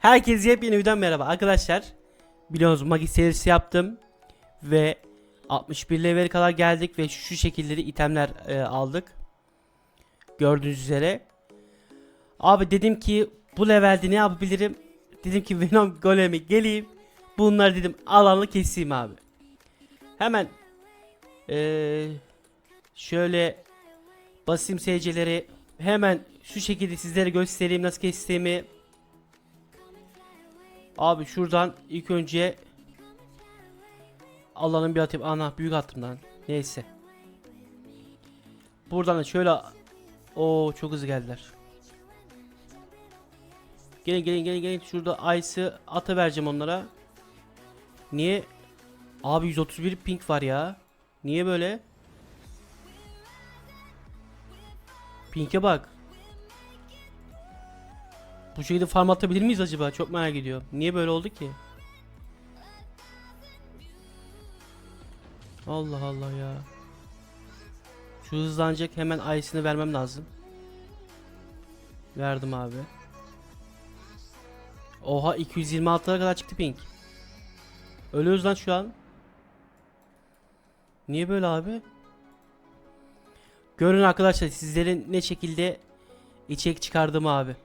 Herkese yepyeni videodan merhaba arkadaşlar. Biliyorsunuz Magi serisi yaptım ve 61 level kadar geldik ve şu şekilleri itemler e, aldık. Gördüğünüz üzere. Abi dedim ki bu levelde ne yapabilirim? Dedim ki Venom Golem'i geleyim. Bunlar dedim alanlı keseyim abi. Hemen e, şöyle basayım SC'leri hemen şu şekilde sizlere göstereyim nasıl kestiğimi. Abi şuradan ilk önce Allah'ın bir atayım. Ana büyük attım. Neyse. Buradan da şöyle o çok hızlı geldiler. Gelin gelin gelin gelin. Şurada Ice'ı ata vereceğim onlara. Niye? Abi 131 ping var ya. Niye böyle? Pink'e bak. Bu şekilde farm atabilir miyiz acaba? Çok merak ediyorum. Niye böyle oldu ki? Allah Allah ya. Şu hızlanacak hemen ayısını vermem lazım. Verdim abi. Oha 226'lara kadar çıktı pink. Ölüyoruz lan şu an. Niye böyle abi? Görün arkadaşlar sizlerin ne şekilde içerik çıkardım abi.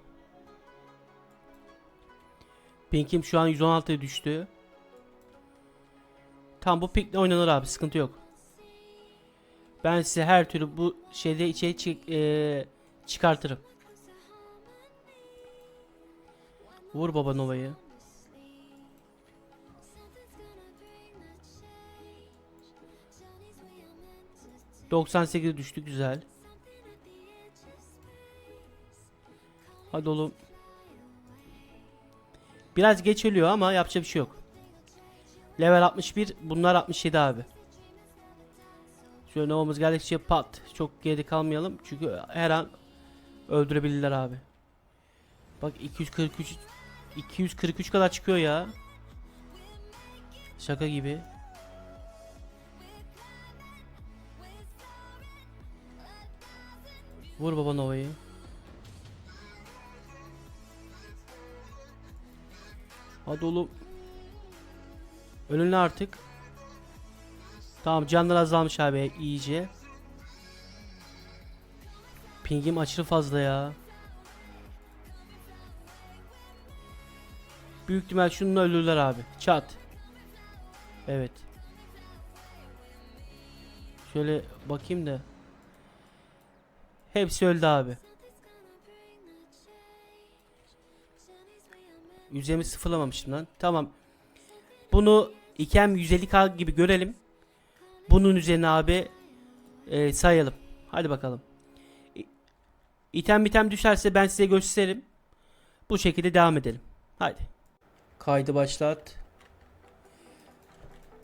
Pink'im şu an 116'ya düştü. Tam bu pinkle oynanır abi sıkıntı yok. Ben size her türlü bu şeyde içeri çık eee, çıkartırım. Vur baba Nova'yı. ...98'e düştü güzel. Hadi oğlum. Biraz geç ölüyor ama yapacak bir şey yok. Level 61 bunlar 67 abi. Şöyle Nova'mız geldikçe pat. Çok geride kalmayalım. Çünkü her an öldürebilirler abi. Bak 243 243 kadar çıkıyor ya. Şaka gibi. Vur baba Nova'yı. Hadi oğlum. Ölün artık. Tamam canlar azalmış abi iyice. Pingim aşırı fazla ya. Büyük ihtimal şununla ölürler abi. Çat. Evet. Şöyle bakayım da. Hepsi öldü abi. Yüzemi sıfırlamamıştım lan. Tamam. Bunu ikem 150k gibi görelim. Bunun üzerine abi e, sayalım. Hadi bakalım. İtem bitem düşerse ben size gösteririm. Bu şekilde devam edelim. Hadi. Kaydı başlat.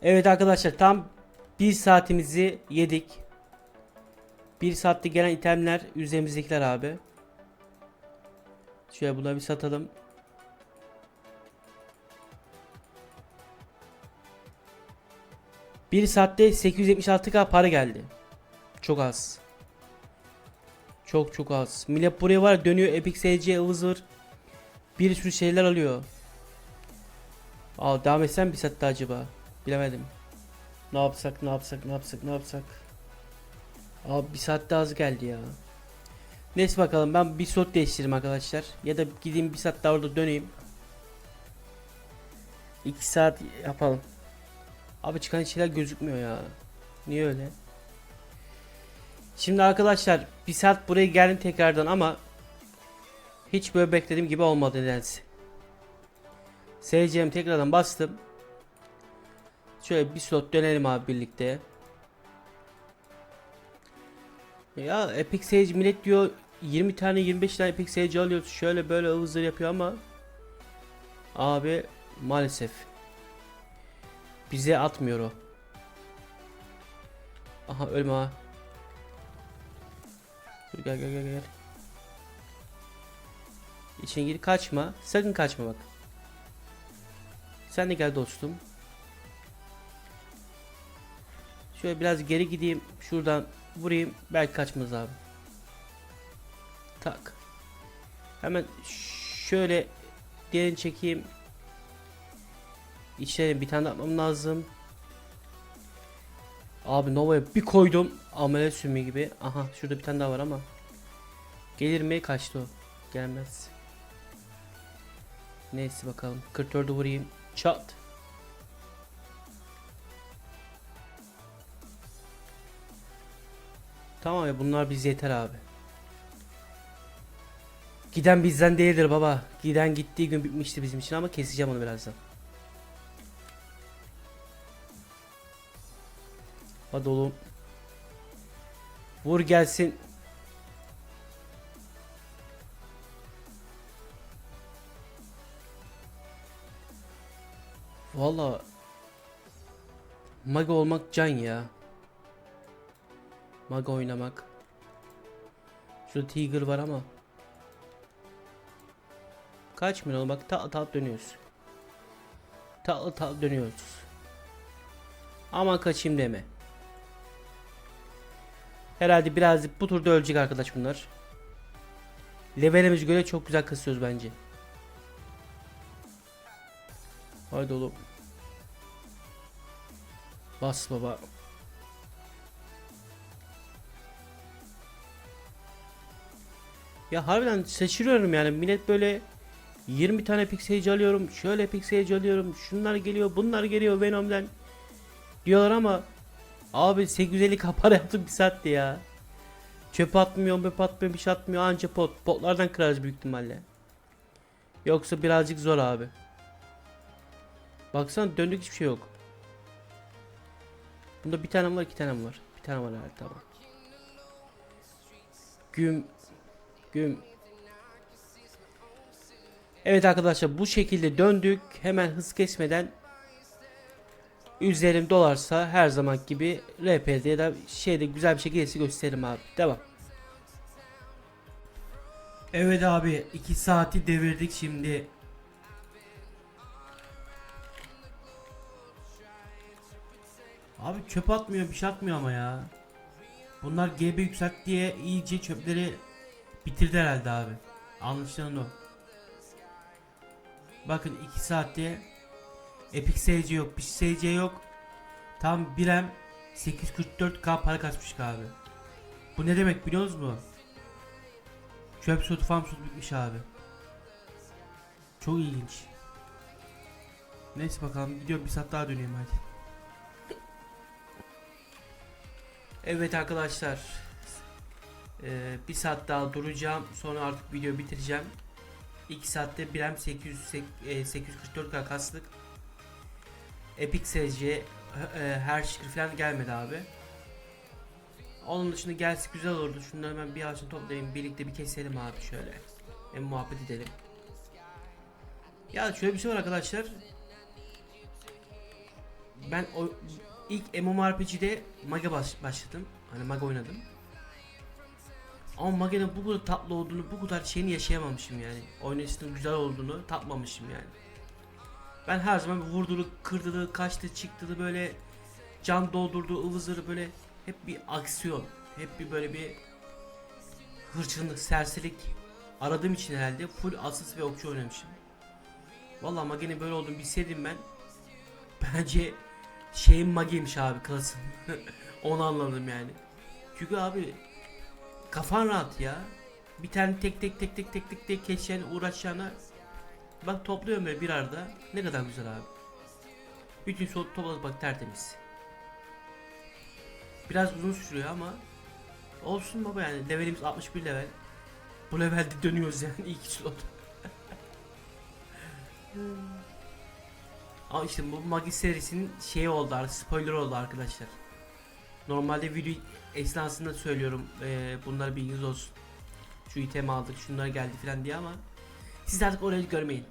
Evet arkadaşlar tam bir saatimizi yedik. Bir saatte gelen itemler üzerimizdekiler abi. Şöyle bunları bir satalım. Bir saatte 876k para geldi. Çok az. Çok çok az. Millet buraya var dönüyor Epic SC ıvır zıvır. Bir sürü şeyler alıyor. Aa devam etsem bir saatte acaba? Bilemedim. Ne yapsak ne yapsak ne yapsak ne yapsak. Abi bir saatte az geldi ya. Neyse bakalım ben bir slot değiştireyim arkadaşlar. Ya da gideyim bir saat daha orada döneyim. 2 saat yapalım. Abi çıkan şeyler gözükmüyor ya. Niye öyle? Şimdi arkadaşlar bir saat buraya geldim tekrardan ama hiç böyle beklediğim gibi olmadı nedense. SCM tekrardan bastım. Şöyle bir slot dönelim abi birlikte. Ya Epic Sage millet diyor 20 tane 25 tane Epic Sage alıyoruz şöyle böyle ıvızları yapıyor ama abi maalesef bize atmıyor o. Aha ölme ha. Dur gel gel gel gel. İçine gir kaçma. Sakın kaçma bak. Sen de gel dostum. Şöyle biraz geri gideyim. Şuradan vurayım. Belki kaçmaz abi. Tak. Hemen şöyle diğerini çekeyim. İçlerim bir tane atmam lazım. Abi Nova'ya bir koydum. Amele sümü gibi. Aha şurada bir tane daha var ama. Gelir mi? Kaçtı o. Gelmez. Neyse bakalım. 44'ü vurayım. Çat. Tamam ya bunlar biz yeter abi. Giden bizden değildir baba. Giden gittiği gün bitmişti bizim için ama keseceğim onu birazdan. Hadi oğlum. Vur gelsin. Valla Maga olmak can ya. Maga oynamak. Şurada Tiger var ama. Kaç milyon bak tatlı tatlı dönüyoruz. Tatlı tatlı dönüyoruz. Ama kaçayım deme. Herhalde birazcık bu turda ölecek arkadaş bunlar. Levelimize göre çok güzel kasıyoruz bence. Haydi oğlum. Bas baba. Ya harbiden şaşırıyorum yani millet böyle 20 tane piksel alıyorum, şöyle piksel alıyorum, şunlar geliyor, bunlar geliyor Venom'dan diyorlar ama abi 850 kapara yaptım bir saatte ya. Çöp atmıyor, möp atmıyor, bir şey atmıyor anca pot. Potlardan kırarız büyük ihtimalle. Yoksa birazcık zor abi. Baksana döndük hiçbir şey yok. Bunda bir tane var iki tane var? Bir tane var herhalde tamam. Güm Güm Evet arkadaşlar bu şekilde döndük. Hemen hız kesmeden üzerim dolarsa her zaman gibi RP'de ya da şeyde güzel bir şekilde size gösteririm abi. Devam. Evet abi 2 saati devirdik şimdi. Abi çöp atmıyor bir şey atmıyor ama ya. Bunlar GB yükselt diye iyice çöpleri bitirdi herhalde abi. Anlaşılan o. Bakın 2 saatte Epic SC yok, bir SC yok. Tam birem 844k para kaçmış abi. Bu ne demek biliyor musunuz? Çöp sotu farm sotu bitmiş abi. Çok ilginç. Neyse bakalım gidiyorum bir saat daha döneyim hadi. Evet arkadaşlar. Ee, bir saat daha duracağım. Sonra artık video bitireceğim. 2 saatte birem 800 e, 844k kastık. Epic SC e, her şıkır falan gelmedi abi. Onun dışında gelse güzel olurdu. Şunları ben bir ağaçını toplayayım. Birlikte bir keselim abi şöyle. Hem muhabbet edelim. Ya şöyle bir şey var arkadaşlar. Ben o ilk MMORPG'de Maga baş, başladım. Hani Maga oynadım. Ama Maga'nın bu kadar tatlı olduğunu, bu kadar şeyini yaşayamamışım yani. Oynayışının güzel olduğunu tatmamışım yani. Ben her zaman vurduğu, kırdığı, kaçtı, çıktı böyle can doldurduğu ıvızları böyle hep bir aksiyon, hep bir böyle bir hırçınlık, serserilik aradığım için herhalde full asist ve okçu oynamışım. Vallahi Magi'nin böyle olduğunu bilseydim ben bence şeyin Magi'ymiş abi klasın. Onu anladım yani. Çünkü abi kafan rahat ya. Bir tane tek tek tek tek tek tek tek geçeceğine uğraşacağına bak topluyorum böyle bir arada. Ne kadar güzel abi. Bütün sol topladık bak tertemiz. Biraz uzun sürüyor ama olsun baba yani levelimiz 61 level. Bu levelde dönüyoruz yani ilk slot. Ama işte bu Magi serisinin şeyi oldu artık spoiler oldu arkadaşlar. Normalde video esnasında söylüyorum e, bunları bilginiz olsun. Şu item aldık şunlar geldi falan diye ama siz artık orayı görmeyin.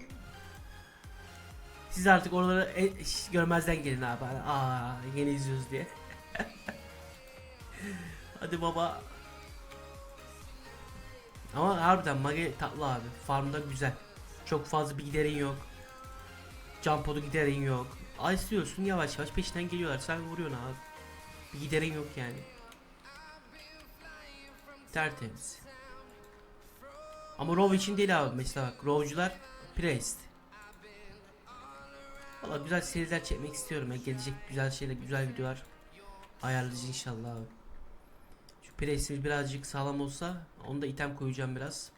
Siz artık oraları e, görmezden gelin abi. Hani, Aa yeni izliyoruz diye. Hadi baba. Ama harbiden Magi tatlı abi. Farmda güzel. Çok fazla bir giderin yok. Jump giderin yok. Ay istiyorsun yavaş yavaş peşinden geliyorlar. Sen vuruyorsun abi. Bir giderin yok yani. Tertemiz. Ama Rov için değil abi mesela Rov'cular Priest. Valla güzel seriler çekmek istiyorum. ya. Gelecek güzel şeyler, güzel videolar ayarlayacağız inşallah abi. Şu presimiz birazcık sağlam olsa onu da item koyacağım biraz.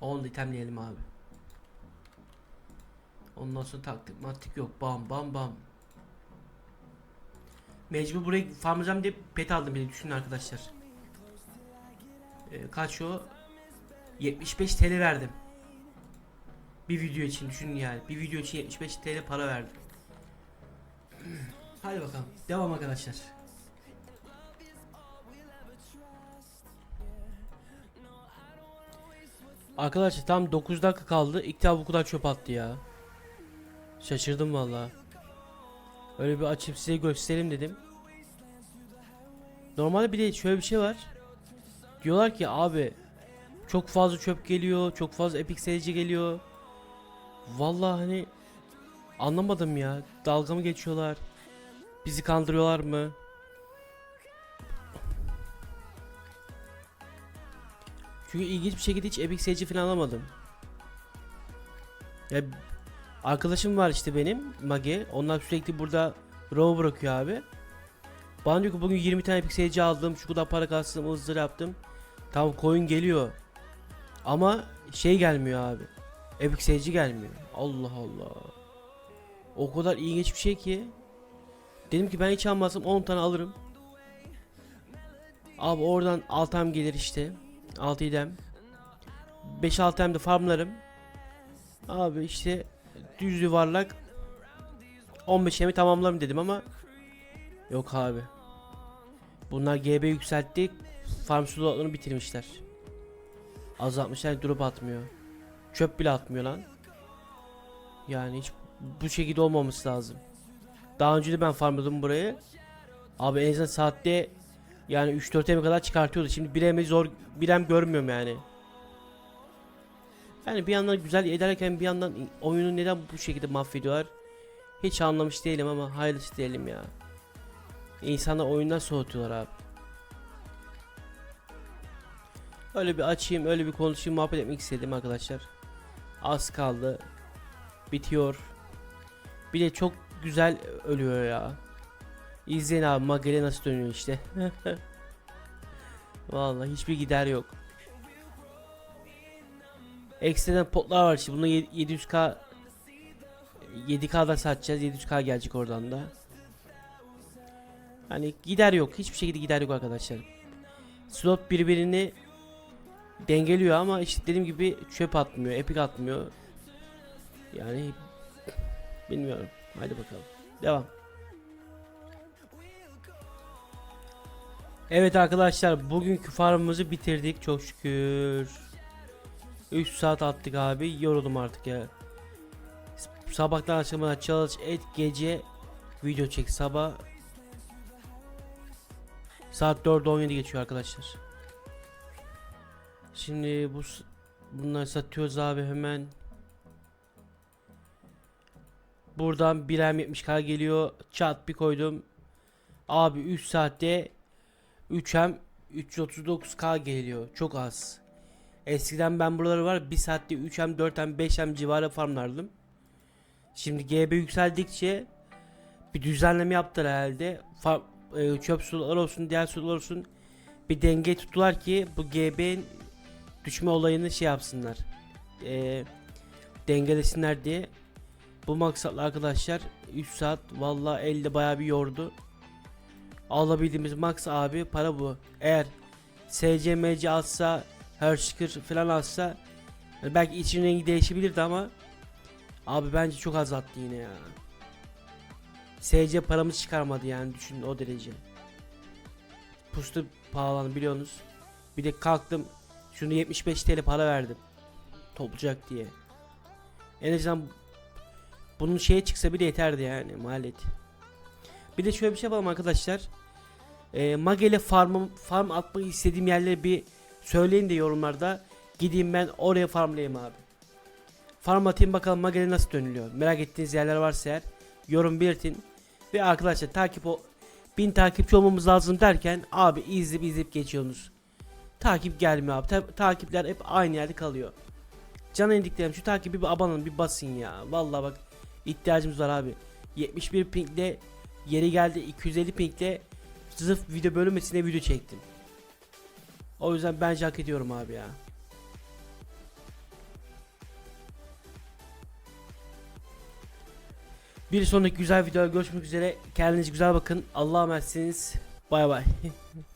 Onu da itemleyelim abi. Ondan sonra taktik maktik yok. Bam bam bam. Mecbur buraya farmlayacağım diye pet aldım bile düşünün arkadaşlar. Ee, kaç o? 75 TL verdim. Bir video için düşünün yani. Bir video için 75 TL para verdim. Hadi bakalım. Devam arkadaşlar. Arkadaşlar tam 9 dakika kaldı. İlk defa bu kadar çöp attı ya. Şaşırdım valla. Öyle bir açıp size göstereyim dedim. Normalde bir de şöyle bir şey var. Diyorlar ki abi çok fazla çöp geliyor, çok fazla epic seyirci geliyor. Vallahi hani anlamadım ya. Dalga mı geçiyorlar? Bizi kandırıyorlar mı? Çünkü ilginç bir şekilde hiç epic seyirci falan alamadım. Ya arkadaşım var işte benim Mage. Onlar sürekli burada row bırakıyor abi. Bana diyor ki bugün 20 tane epic seyirci aldım. Şu kadar para kastım, ızdır yaptım. Tamam coin geliyor. Ama şey gelmiyor abi. Epic seyirci gelmiyor. Allah Allah. O kadar ilginç bir şey ki. Dedim ki ben hiç almazsam 10 tane alırım. Abi oradan 6 hem gelir işte. 6 idem. 5-6 hem de farmlarım. Abi işte düz yuvarlak 15 hemi tamamlarım dedim ama yok abi. Bunlar GB yükseltti. Farm slotlarını bitirmişler. Azaltmışlar drop atmıyor. Çöp bile atmıyor lan. Yani hiç bu şekilde olmaması lazım. Daha önce de ben farmladım burayı. Abi en azından saatte yani 3-4 eme kadar çıkartıyordu. Şimdi 1 eme zor 1 em görmüyorum yani. Yani bir yandan güzel ederken bir yandan oyunu neden bu şekilde mahvediyorlar? Hiç anlamış değilim ama hayırlısı diyelim ya. İnsanlar oyundan soğutuyorlar abi. Öyle bir açayım, öyle bir konuşayım, muhabbet etmek istedim arkadaşlar. Az kaldı. Bitiyor. Bir de çok güzel ölüyor ya. İzleyin abi Magele nasıl dönüyor işte. Vallahi hiçbir gider yok. Ekstradan potlar var işte. Bunu 700k 7K'da satacağız. 700K gelecek oradan da. Hani gider yok. Hiçbir şekilde gider yok arkadaşlar. Slot birbirini dengeliyor ama işte dediğim gibi çöp atmıyor, epic atmıyor. Yani bilmiyorum. Hadi bakalım. Devam. Evet arkadaşlar bugünkü farmımızı bitirdik çok şükür. 3 saat attık abi. Yoruldum artık ya. Sabahtan akşama çalış et gece video çek sabah saat 4 17 geçiyor arkadaşlar. Şimdi bu bunları satıyoruz abi hemen. Buradan 1 70k geliyor. Çat bir koydum. Abi 3 saatte 3M 339k geliyor. Çok az. Eskiden ben buraları var 1 saatte 3M 4M 5M civarı farmlardım. Şimdi GB yükseldikçe bir düzenleme yaptılar herhalde. Fa- e, çöp sular olsun diğer sular olsun bir denge tuttular ki bu GB'nin düşme olayını şey yapsınlar. E, dengelesinler diye. Bu maksatla arkadaşlar 3 saat valla elde baya bir yordu. Alabildiğimiz max abi para bu. Eğer SCMC alsa Hershker falan yani belki için rengi değişebilirdi ama abi bence çok azalttı yine ya. SC paramız çıkarmadı yani düşünün o derece. Pustu pahalandı biliyorsunuz. Bir de kalktım şunu 75 TL para verdim. Toplayacak diye. En azından bunun şeye çıksa bile yeterdi yani maliyeti. Bir de şöyle bir şey yapalım arkadaşlar. E, Magele farm farm atmak istediğim yerleri bir söyleyin de yorumlarda. Gideyim ben oraya farmlayayım abi. Farm atayım bakalım Magele nasıl dönülüyor. Merak ettiğiniz yerler varsa eğer yorum belirtin. Ve arkadaşlar takip o 1000 takipçi olmamız lazım derken abi izleyip izleyip geçiyorsunuz. Takip gelmiyor abi. Ta- takipler hep aynı yerde kalıyor. Can indiklerim şu takibi bir abanın bir basın ya. Vallahi bak ihtiyacımız var abi. 71 pingle yeri geldi 250 pingle sırf video bölünmesine video çektim. O yüzden bence hak ediyorum abi ya. Bir sonraki güzel videoda görüşmek üzere. Kendinize güzel bakın. Allah'a emanetsiniz. Bay bay.